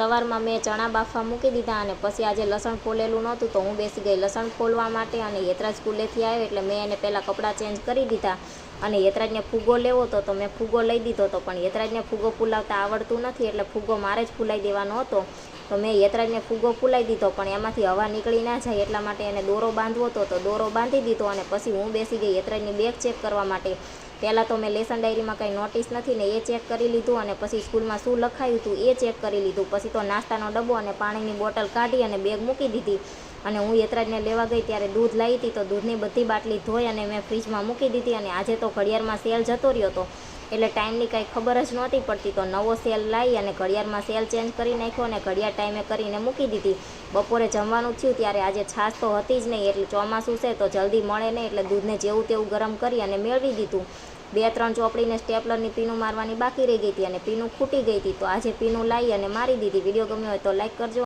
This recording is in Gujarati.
સવારમાં મેં ચણા બાફવા મૂકી દીધા અને પછી આજે લસણ ફોલેલું નહોતું તો હું બેસી ગઈ લસણ ફોલવા માટે અને યતરાજ સ્કૂલેથી આવ્યો એટલે મેં એને પહેલાં કપડાં ચેન્જ કરી દીધા અને યતરાજને ફૂગો લેવો હતો તો મેં ફૂગો લઈ દીધો હતો, પણ યતરાજને ફૂગો ફૂલાવતા આવડતું નથી એટલે ફૂગો મારે જ ફૂલાઈ દેવાનો હતો. તો મેં યતરાજને ફૂગો ફૂલાઈ દીધો, પણ એમાંથી હવા નીકળી ના જાય એટલા માટે એને દોરો બાંધવો હતો. તો દોરો બાંધી દીધો અને પછી હું બેસી ગઈ યતરાજની બેગ ચેક કરવા માટે. પહેલાં તો મેં લેસન ડાયરીમાં કંઈ નોટિસ નથી ને એ ચેક કરી લીધું અને પછી સ્કૂલમાં શું લખાયું હતું એ ચેક કરી લીધું. પછી તો નાસ્તાનો ડબ્બો અને પાણીની બોટલ કાઢી અને બેગ મૂકી દીધી. અને હું યતરાજને લેવા ગઈ ત્યારે દૂધ લાવી હતી તો દૂધની બધી બાટલી ધોઈ અને મેં ફ્રીજમાં મૂકી દીધી અને આજે તો ઘડિયાળમાં સેલ જતો રહ્યો હતો. એટલે ટાઈમની કાંઈ ખબર જ નહોતી પડતી, તો નવો સેલ લાવી અને ઘડિયાળમાં સેલ ચેન્જ કરી નાખ્યો અને ઘડિયાળ ટાઈમે કરીને મૂકી દીધી. બપોરે જમવાનું થયું ત્યારે આજે છાશ તો હતી જ નહીં, એટલે ચોમાસું છે તો જલ્દી મળે નહીં, એટલે દૂધને જેવું તેવું ગરમ કરી અને મેળવી દીધું. બે ત્રણ ચોપડીને સ્ટેપલરની પીનું મારવાની બાકી રહી ગઈ હતી અને પીનું ખૂટી ગઈ હતી, તો આજે પીનું લાવી અને મારી દીધી. વીડિયો ગમ્યો હોય તો લાઈક કરજો.